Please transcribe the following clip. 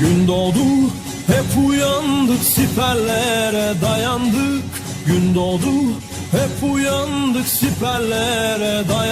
Gün doğdu hep uyandık siperlere dayandık. Gün doğdu hep uyandık siperlere dayandık